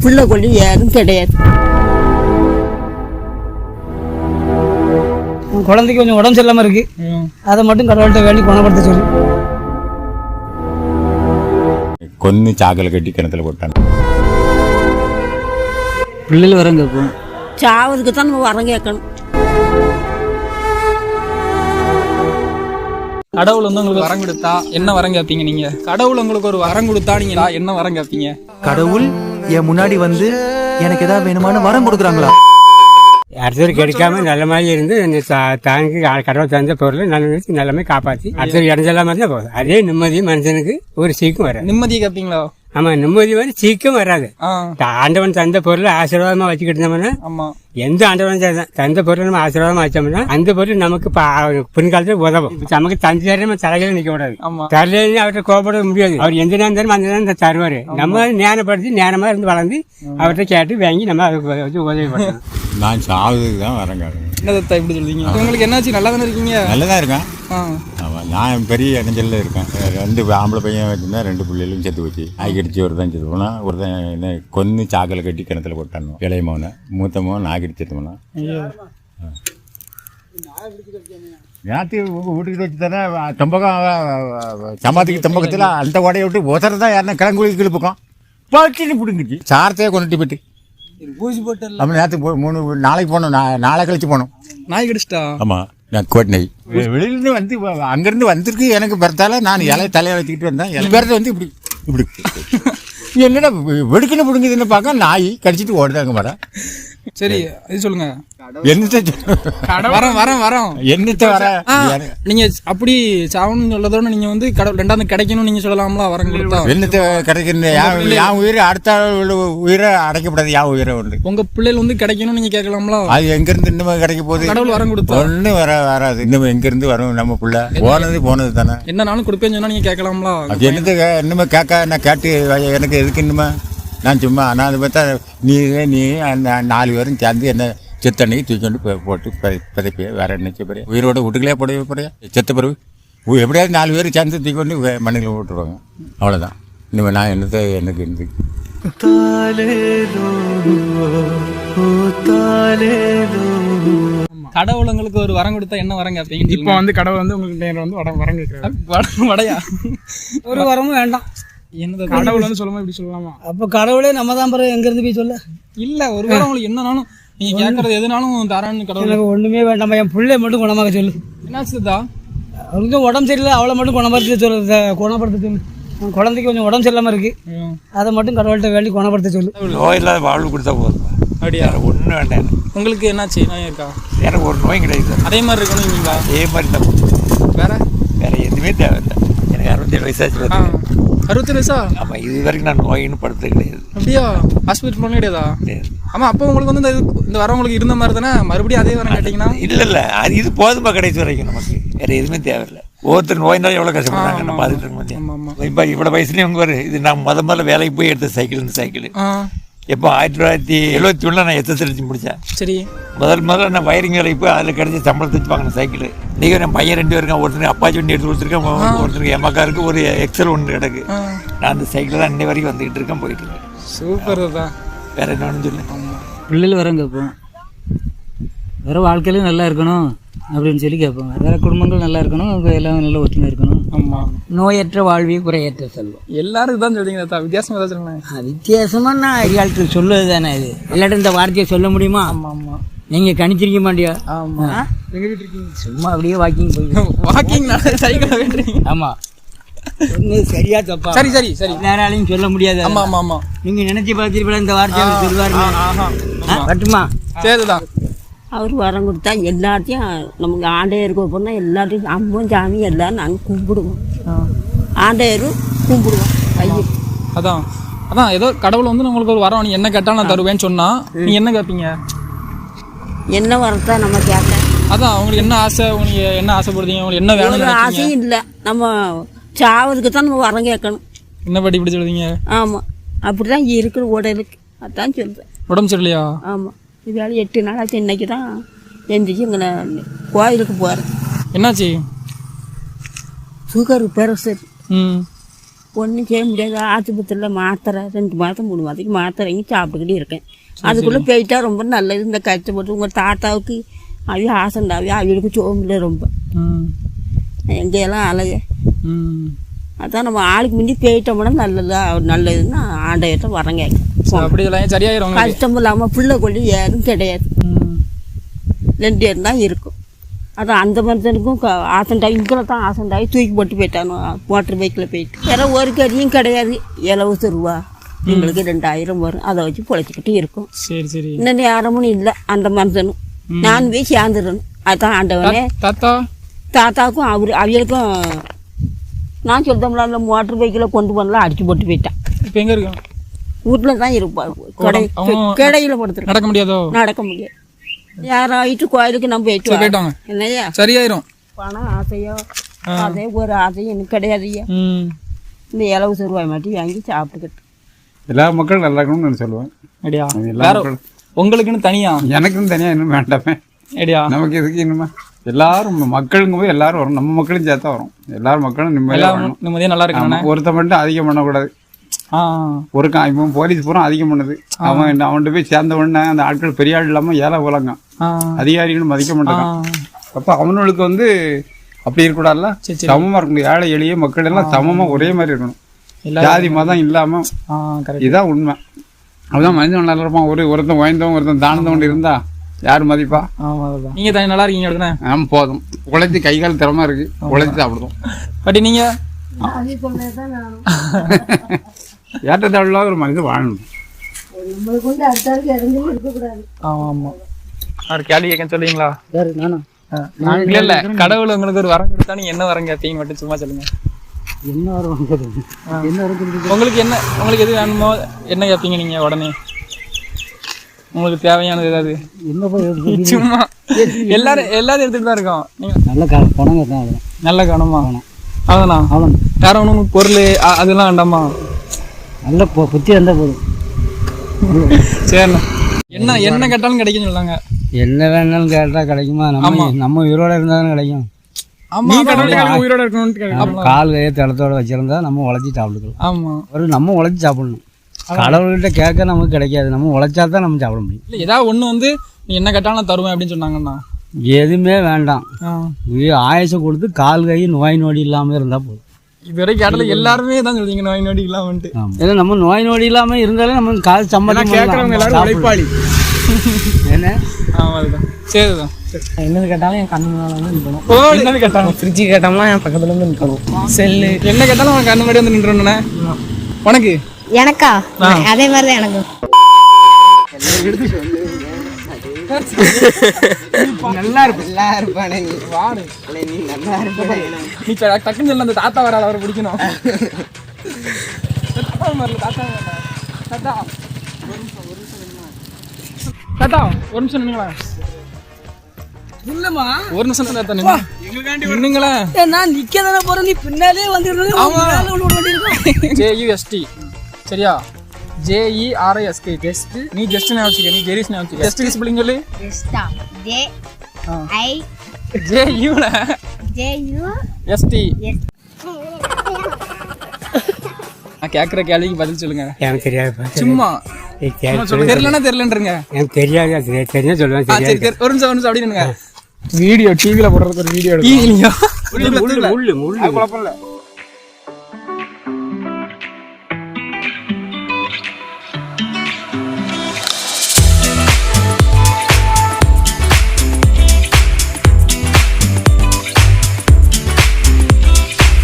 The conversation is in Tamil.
பிள்ளை கொல்லி யாரும் கிடையாது. உன் குழந்தைக்கு கொஞ்சம் உடம்பு சரியில்லாம இருக்கு. அதை மட்டும் கடவுள்கிட்ட வேண்டி குணப்படுத்த சொல்லு. கொன்னு சாக்கலை கட்டி கிணத்துல போட்டான். பிள்ளைகள் வரங்க இப்போ சாவதுக்கு தான் நம்ம வரம் கேட்கணும். கடவுள் வந்து உங்களுக்கு வரம் கொடுத்தா என்ன வரம் கேட்பீங்க நீங்க? கடவுள் உங்களுக்கு ஒரு வரம் கொடுத்தா நீங்க என்ன வரம் கேட்பீங்க? கடவுள் என் முன்னாடி வந்து எனக்கு ஏதாவது வேணுமான வரம் கொடுக்குறாங்களா? அடுத்தது கிடைக்காம நல்ல மாதிரி இருந்து தானுக்கு கடவுள் தந்த பொருள் நல்ல நல்லமே காப்பாற்றி அடுத்தது இடைஞ்சலாம இருந்தா போதும் அதே நிம்மதி மனுஷனுக்கு ஒரு சீக்கும் வராது நிம்மதியை கேட்பீங்களா ஆமா நிம்மதி வந்து சீக்கிரம் வராது. ஆண்டவன் தந்த பொருள் ஆசீர்வாதமா வச்சுக்கிட்டு இருந்தோம்னா ஆமா. எந்த ஆண்டவன் தந்த- தந்த பொருள் நம்ம ஆசீர்வாதமா வச்சோம்னா அந்த பொருள் நமக்கு பின்காலத்துல உதவும். நமக்கு தந்தை நம்ம தலைகளை நிக்க கூடாது. தரலன்னு அவர்கிட்ட கோபப்பட முடியாது. அவர் எந்த நேரம் தரும் அந்த நேரம் தான் தருவாரு நம்ம ஞானப்படுத்தி ஞானமா இருந்து வளர்ந்து அவர்கிட்ட கேட்டு வாங்கி நம்ம அதுக்கு வச்சு உதவி பண்ணணும் நான் சாவதுக்கு தான் வரேங்க என்ன தத்தா இப்படி சொல்றீங்க? உங்களுக்கு என்னாச்சு? நல்லா தானே இருக்கீங்க? நல்லதா இருக்கேன். ஆ. ஆமாம் நான் பெரிய இடைஞ்சல்ல இருக்கேன். ரெண்டு ஆம்பளை பையன் வச்சுருந்தா ரெண்டு பிள்ளைகளும் செத்து போச்சு நாய் கடிச்சு ஒரு தான் செத்து போனான் ஒருத்தன் என்ன கொன்னு சாக்கலை கட்டி கிணத்துல போட்டான் இளைய மகனை மூத்த மகன் நாய் கடிச்சு செத்து போனான் நேற்று உங்கள் வீட்டுக்கு வச்சு தானே தொம்பகம் சமாதிக்கு தொம்பகத்தில் அந்த உடைய விட்டு ஒசர தான் யாருன்னா கிழங்குழி கிழப்புக்கும் பட்டினு பிடுங்கிச்சு சாரத்தையே கொண்டுட்டு போயிட்டு. ஊசி போட்டு நம்ம நேற்று மூணு நாளைக்கு போனோம் நாளை கழிச்சு போனோம். நாய் கடிச்சிட்டா? ஆமாம் நான் கோட்டை வெளியிலேருந்து வந்து அங்கேருந்து வந்திருக்கு எனக்கு பிறத்தால நான் இலைய தலையை வச்சுக்கிட்டு வந்தேன். என் பேரத்தை வந்து இப்படி இப்படி என்னடா வெ- வெடுக்குன்னு பிடுங்குதுன்னு பார்க்க நாய் கடிச்சிட்டு ஓடுதாங்க வர சரி இது சொல்லுங்க. என்னத்த வரோம் வரோம் வரோம். என்னத்த வர? நீங்க அப்படி சாவணும்னு சொல்லதோட நீங்க வந்து கடவுள் ரெண்டாவது கிடைக்கணும் நீங்க சொல்லலாம்ல வரம் கொடுத்தா? என்னத்த கிடைக்கிற என் உயிரை அடுத்த உயிரை அடைக்கப்படாது என் உயிரை உண்டு? உங்க பிள்ளைகள் வந்து கிடைக்கணும் நீங்க கேட்கலாம்ல? அது எங்கேருந்து இன்னும் கிடைக்க போகுது? கடவுள் வரம் கொடுத்தா? ஒன்றும் வர வராது. இன்னும் எங்கேருந்து வரும் நம்ம பிள்ளை? போனது போனது தானே. என்னனாலும் கொடுப்பேன்னு சொன்னா நீங்க கேட்கலாம்ல? அது என்னது கே- இன்னுமே கேட்க நான் கேட்டு எனக்கு எதுக்கு இன்னுமா? நான் சும்மா நான் அதை பார்த்தா நீ நீ அந்த நாலு பேரும் சேர்ந்து என்ன செத்தன்னைக்கு தூக்கி கொண்டு போட்டு பதி- பதைப்பி வேற என்ன செய்ய உயிரோட வீட்டுக்குள்ளே போட போறியா செத்த பிறகு எப்படியாவது நாலு பேர் சேர்ந்து தூக்கி கொண்டு மண்ணில் விட்டுருவாங்க அவ்வளோதான் இனிமேல் நான் என்னத்தை எனக்கு இருந்து கடவுள் உங்களுக்கு ஒரு வரம் கொடுத்தா என்ன வரம் கேட்பீங்க இப்போ வந்து கடவுள் வந்து உங்களுக்கு நேரம் வந்து வடம் வரம் கேட்குறாரு வட- வடையா? ஒரு வரமும் வேண்டாம். என்னது கடவுள் வந்து சொல்லுமா இப்படி சொல்லலாமா? அப்போ கடவுளே நம்ம தான் பிறகு எங்கேருந்து போய் சொல்ல? இல்ல ஒரு வாரம் உங்களுக்கு என்னனாலும் நீங்க கேட்கறது எதுனாலும் தரான்னு கடவுள். எனக்கு ஒன்றுமே வேண்டாம் என் பிள்ளைய மட்டும் குணமாக சொல்லு. என்னாச்சுதா அவளுக்கு உடம்பு சரியில்லை அவளை மட்டும் குணப்படுத்த சொல்லு குணப்படுத்த சொல்லு. உன் குழந்தைக்கு கொஞ்சம் உடம்பு சரியில்லாம இருக்கு. அதை மட்டும் கடவுள்கிட்ட வேண்டி குணப்படுத்த சொல்லு. நோய் இல்லாத வாழ்வு கொடுத்தா போதும். அப்படியா? ஒன்றும் வேண்டாம். உங்களுக்கு என்னாச்சு? நோய் இருக்கா? எனக்கு ஒரு நோயும் கிடையாது. அதே மாதிரி இருக்கணும் நீங்களா அதே மாதிரி தான். வேற? வேற எதுவுமே தேவையில்லை. அறுபத்தேழு வயசாச்சு ஆ. பார்த்துக்க. அறுபத்தி வயசா ஆமாம் இது வரைக்கும் நான் நோயின்னு படுத்தது கிடையாது. அப்படியா? ஹாஸ்பிட்டல் போன கிடையாதா? கிடையாது. ஆமா அப்போ உங்களுக்கு வந்து இந்த இந்த வரம் உங்களுக்கு இருந்த மாதிரி தானே? மறுபடியும் அதே வரம் கேட்டீங்கன்னா? இல்லை இல்லை அது இது போதுமா கடைசி வரைக்கும் நமக்கு? வேற எதுவுமே தேவையில்லை. ஒவ்வொருத்தர் நோயினாலும் எவ்வளோ கஷ்டப்படுறாங்க நம்ம பார்த்துட்டு இருக்க ஆமா, ஆமா. முடியும் இப்போ இவ்வளோ வயசுலேயும் இவங்க வரு இது நான் முத முதல்ல வேலைக்கு போய் எடுத்த சைக்கிள் இந்த சைக்கிள் எப்போ ஆயிரத்தி தொள்ளாயிரத்தி எழுபத்தி ஒன்றில் நான் எஸ்எஸ்எல்சி முடித்தேன் சரி. முதல் முதல்ல நான் வயரிங் வேலைக்கு போய் அதில் கிடைச்ச சம்பளத்தை வச்சு வாங்கின சைக்கிள் நீங்கள் என் பையன் ரெண்டு பேருக்கான் ஒருத்தருக்கு அப்பாச்சி வண்டி எடுத்து கொடுத்துருக்கேன் ஒருத்தருக்கு என் மக்காருக்கு ஒரு எக்ஸல் ஒன்று கிடக்கு. நான் அந்த சைக்கிள் தான் இன்னை வரைக்கும் வந்துக்கிட்டு இருக்கேன் போயிட்டு இருக்கேன். சூப்பர் தான் வேற என்ன சொல்லு. பிள்ளைகள் வரங்க இப்போ. வேற வாழ்க்கையிலும் நல்லா இருக்கணும் அப்படின்னு சொல்லி கேட்பாங்க வேற குடும்பங்கள் நல்லா இருக்கணும் எல்லாம் நல்லா ஒற்றுமை இருக்கணும். ஆமா. நோயற்ற வாழ்வே குறையற்ற செல்வம். எல்லாரும் தான் சொல்றீங்க தாத்தா வித்தியாசமா ஏதாவது சொல்லுங்க வித்தியாசமா நான் அறியாளத்தில் சொல்லுவது தானே இது இல்லாட்டி இந்த வார்த்தையை சொல்ல முடியுமா? ஆமா ஆமா. நீங்க கணிச்சிருக்க மாட்டியா? ஆமா. எங்க இருக்கீங்க? சும்மா அப்படியே வாக்கிங் போய் வாக்கிங் சைக்கிள் வேண்டுறீங்க ஆமா. சொன்னது சரியா தப்பா? சரி சரி சரி. யாராலையும் சொல்ல முடியாது ஆமா ஆமா ஆமா. நீங்க நினைச்சு பார்த்திருப்பீங்களா இந்த வார்த்தையை சொல்லுவாரு ஆஹா கட்டுமா சரிதான். அவர் வரம் கொடுத்தா எல்லாத்தையும் நமக்கு ஆண்டையருக்கு போனால் எல்லாத்தையும் அம்மன் சாமி எல்லாம் நாங்கள் கும்பிடுவோம். ஆண்டையரும் கும்பிடுவோம். ஐயோ அதான். அதான் ஏதோ கடவுள் வந்து உங்களுக்கு ஒரு வரம் நீ என்ன கேட்டாலும் நான் தருவேன்னு சொன்னா நீங்க என்ன கேட்பீங்க என்ன வரத்தா நம்ம கேட்க அதான் உங்களுக்கு என்ன ஆசை உங்களுக்கு என்ன ஆசைப்படுறீங்க உங்களுக்கு என்ன நினைக்கிறீங்க? ஆசையும் இல்லை. நம்ம சாவதுக்கு தான் நம்ம வரம் கேட்கணும். என்ன படி இப்படி ஆமாம் அப்படி தான் இருக்கிற உடலுக்கு. அதான் சொல்கிறேன் உடம்பு சரியில்லையா? ஆமாம் இதால் எட்டு நாள் ஆச்சு இன்னைக்கு தான் எந்திரிச்சு இங்கே கோயிலுக்கு போகிறேன் என்னாச்சு? சுகர் பெருசு ம். ஒன்றும் செய்ய முடியாது. ஆஸ்பத்திரியில் மாத்திரை ரெண்டு மாதம் மூணு மாதத்துக்கு மாத்திரைங்க சாப்பிட்டுக்கிட்டே இருக்கேன். அதுக்குள்ளே போயிட்டா ரொம்ப நல்லது. இந்த கஷ்டப்பட்டு உங்கள் தாத்தாவுக்கு அவைய ஆசண்டாவே அவங்களுக்கு சோம்பில்லை ரொம்ப. ம். எங்கேயெல்லாம் அலைய. ம். அதான் நம்ம ஆளுக்கு முந்தி போயிட்டோம்னா நல்லதா நல்லதுன்னு ஆண்டையிட்ட வரங்க. சரி, அப்படி எல்லாம் சரியாயிரும் உங்களுக்கு. கஷ்டம் இல்லாமல் பிள்ளை கொள்ளி யாரும் கிடையாது. ரெண்டு பேரும் தான் இருக்கும். அதான் அந்த மனுஷனுக்கும் ஆசண்டாகி இங்கே தான் ஆசண்டாகி தூக்கி போட்டு போயிட்டானோ மோட்டர் பைக்கில் போயிட்டு. வேற ஒரு கறியும் கிடையாது. இலவச ரூபா. எங்களுக்கு ரெண்டாயிரம் வரும். அதை வச்சு பொழைச்சிக்கிட்டு இருக்கும். சரி சரி. இன்னும் நேரமும் இல்லை அந்த மனுஷனும். நான் போய் சேர்ந்துடணும். அதான் ஆண்டவனே. தாத்தா? தாத்தாக்கும் அவர் அவங்களுக்கும் நான் சொல்லிட்டோம்ல அந்த மோட்டர் பைக்கில் கொண்டு போனலாம் அடிச்சு போட்டு போயிட்டான். இப்போ எங்க இருக்கோம் வீட்டில் தான் இருப்பார் கடை கடையில் படுத்துருக்கோம் நடக்க முடியாதோ? நடக்க முடியாது யாராயிட்டு கோயிலுக்கு நம்ம போயிட்டு. என்னய்யா? சரியாயிரும். பணம் ஆசையோ அதே ஒரு ஆசையும் எனக்கு கிடையாது ஐயா ம். இந்த இலவச ரூபாய் மட்டும் வாங்கி சாப்பிட்டுக்கிட்டு. எல்லா மக்களும் நல்லா இருக்கணும்னு நான் சொல்லுவேன். அப்படியா? எல்லா வேற மக்களும். உங்களுக்குன்னு தனியா? எனக்கும் தனியாக இன்னும் வேண்டாமே. நமக்கு எதுக்கு இன்னுமா எல்லாரும் மக்களுங்க போய் எல்லாரும் வரும் நம்ம மக்களும் சேர்த்தா வரும் எல்லாரும் மக்களும் நிம்மதியாக வரணும் நிம்மதியா நல்லா இருக்கணும் ஒருத்தன் மட்டும் அதிகம் பண்ணக்கூடாது ஒரு கா இப்போ போலீஸ் பூரா அதிகம் பண்ணுது அவன் என்ன அவன்கிட்ட போய் சேர்ந்த உடனே அந்த ஆட்கள் பெரிய ஆள் இல்லாமல் ஏழை ஆ அதிகாரிகளும் மதிக்க மாட்டாங்க அப்போ அவனுங்களுக்கு வந்து அப்படி இருக்கக்கூடாதுல்ல. சமமாக இருக்கணும் ஏழை எளிய மக்கள் எல்லாம் சமமாக ஒரே மாதிரி இருக்கணும் ஜாதி மதம் இல்லாமல் இதுதான் உண்மை அதுதான் மனிதன் நல்லா இருப்பான் ஒரு ஒருத்தன் வாய்ந்தவன் ஒருத்தன் தாழ்ந்தவன் இருந்தா யார் மதிப்பா? நீங்க தனி நல்லா இருக்கீங்க அப்படிதானே ஆமா போதும். உழைச்சி கை கால் திறமை இருக்கு. உழைச்சி சாப்பிடுவோம் பட் நீங்க? ஏற்றத்தாழ்வாக ஒரு மனிதன் வாழணும். கேள்வி கேட்க சொல்லுவீங்களா இல்ல இல்ல. கடவுள் உங்களுக்கு ஒரு வரம் கொடுத்தா நீங்க என்ன வரம் கேட்பீங்க மட்டும் சும்மா சொல்லுங்க. என்ன வரும் என்ன வரும் உங்களுக்கு என்ன உங்களுக்கு எது வேணுமோ என்ன கேட்பீங்க நீங்க உடனே? உங்களுக்கு தேவையானது ஏதாவது? சும்மா. எல்லாரும் எல்லாரும் எடுத்துட்டு தான் இருக்கோம். நல்ல பணங்க தான் நல்ல கவனமா? அதானா அவ்வளோ வேற ஒன்றும் பொருள் அதெல்லாம் வேண்டாமா? நல்ல புத்தி வந்தால் போதும். சரிண்ணா. என்ன என்ன கேட்டாலும் கிடைக்கும்னு சொல்லாங்க என்ன வேணாலும் கேட்டால் கிடைக்குமா? நம்ம நம்ம உயிரோட இருந்தால் தானே கிடைக்கும். உயிரோட இருக்கணும்னு கேட்க கால் கையை தளத்தோட வச்சிருந்தா நம்ம உழைச்சி சாப்பிட்டுக்கலாம். ஆமா. ஒரு நம்ம உழைச்சி சாப்பிடணும். கடவுள்கிட்ட கேட்க நமக்கு கிடைக்காது. நம்ம உழைச்சா தான் நம்ம சாப்பிட முடியும். இல்ல ஏதாவது ஒண்ணு வந்து நீ என்ன கேட்டாலும் தருவேன் அப்படின்னு சொன்னாங்கண்ணா எதுவுமே வேண்டாம். ஆ. உயிர் ஆயுசை கொடுத்து கால் கை நோய் நொடி இல்லாமல் இருந்தால் போதும். இதுவரை கேட்டல எல்லாருமே தான் சொல்றீங்க நோய் நொடி இல்லாமன்ட்டு ஆமாம் ஏன்னா நம்ம நோய் நொடி இல்லாமல் இருந்தாலே நம்ம கால் சம்பளம் கேட்கறவங்க எல்லாரும் உழைப்பாளி. என்ன ஆமா அதுதான். சரிதான் என்னது கேட்டாலும் என் கண்ணு முன்னால வந்து நிற்கணும் என்னது கேட்டாலும் ஃப்ரிட்ஜு கேட்டோம்னா என் பக்கத்துல வந்து நிற்கணும் செல்லு என்ன கேட்டாலும் உனக்கு கண்ணு முன்னாடி வந்து நின்றுண்ணே உனக்கு? எனக்கா? அதே மாதிரி தான் எனக்கும் நீ ட- டக்குன்னு சொல்ல அந்த தாத்தா வராது அவரை பிடிக்கணும். தாத்தா வரல தாத்தா வரல. தாத்தா. தாத்தா ஒரு நிமிஷம் நின்னுங்களா இல்லம்மா ஒரு நிமிஷம் தாத்தா நின்னு நின்னுங்களேன் நான் நிக்க தானே போறேன் நீ பின்னாலே வந்து ஆமா. ஜேயுஎஸ்டி சரியா? ஜேஇஆர்ஐஎஸ்கே ஜெஸ்ட் நீ ஜெஸ்ட் ஞாபகம் நீ ஜெரிஸ் ஞாபகம் ஜெஸ்ட் ஸ்பெல்லிங் சொல்லு. ஜெஸ்டா J. I J U S T S நான் கேட்குற கேள்விக்கு பதில் சொல்லுங்க. எனக்கு தெரியாது சும்மா. தெரியலன்னா தெரியலன்றங்க. எனக்கு தெரியாது தெரிஞ்சா சொல்லுவேன் சரி ஒரு நிமிஷம் ஒரு நிமிஷம். அப்படி நின்னுங்க வீடியோ டிவில போடுறதுக்கு ஒரு வீடியோ எடுக்கும் ஈலியோ